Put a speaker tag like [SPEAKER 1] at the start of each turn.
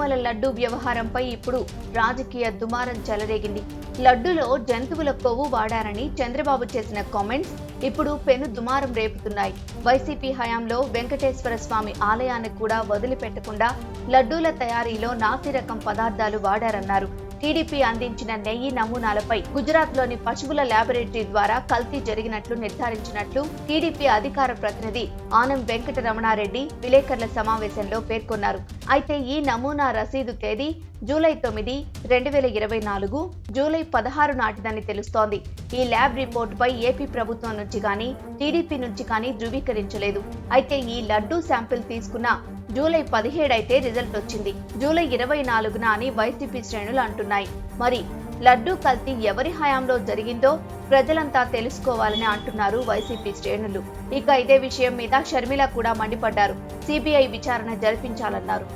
[SPEAKER 1] తిరుమల లడ్డు వ్యవహారంపై ఇప్పుడు రాజకీయ దుమారం చెలరేగింది. లడ్డులో జంతువుల కొవ్వు వాడారని చంద్రబాబు చేసిన కామెంట్స్ ఇప్పుడు పెను దుమారం రేపుతున్నాయి. వైసీపీ హయాంలో వెంకటేశ్వర స్వామి ఆలయాన్ని కూడా వదిలిపెట్టకుండా లడ్డూల తయారీలో నాసిరకం పదార్థాలు వాడారన్నారు. టీడీపీ అందించిన నెయ్యి నమూనాలపై గుజరాత్లోని పశువుల ల్యాబొరేటరీ ద్వారా కల్తీ జరిగినట్లు నిర్ధారించినట్లు టీడీపీ అధికార ప్రతినిధి ఆనం వెంకటరమణారెడ్డి విలేకరుల సమావేశంలో పేర్కొన్నారు. అయితే ఈ నమూనా రసీదు తేదీ జూలై తొమ్మిది రెండు వేల ఇరవై నాలుగు జూలై పదహారు నాటిదని తెలుస్తోంది. ఈ ల్యాబ్ రిపోర్టుపై ఏపీ ప్రభుత్వం నుంచి కానీ టీడీపీ నుంచి కానీ ధృవీకరించలేదు. అయితే ఈ లడ్డూ శాంపిల్ తీసుకున్న జూలై పదిహేడు అయితే రిజల్ట్ వచ్చింది. జూలై ఇరవై నాలుగున అని వైసీపీ శ్రేణులు అంటున్నాయి. మరి లడ్డూ కల్తీ ఎవరి హయాంలో జరిగిందో ప్రజలంతా తెలుసుకోవాలని అంటున్నారు వైసీపీ శ్రేణులు. ఇక ఇదే విషయం మీద షర్మిల కూడా మండిపడ్డారు. సిబిఐ విచారణ జరిపించాలన్నారు.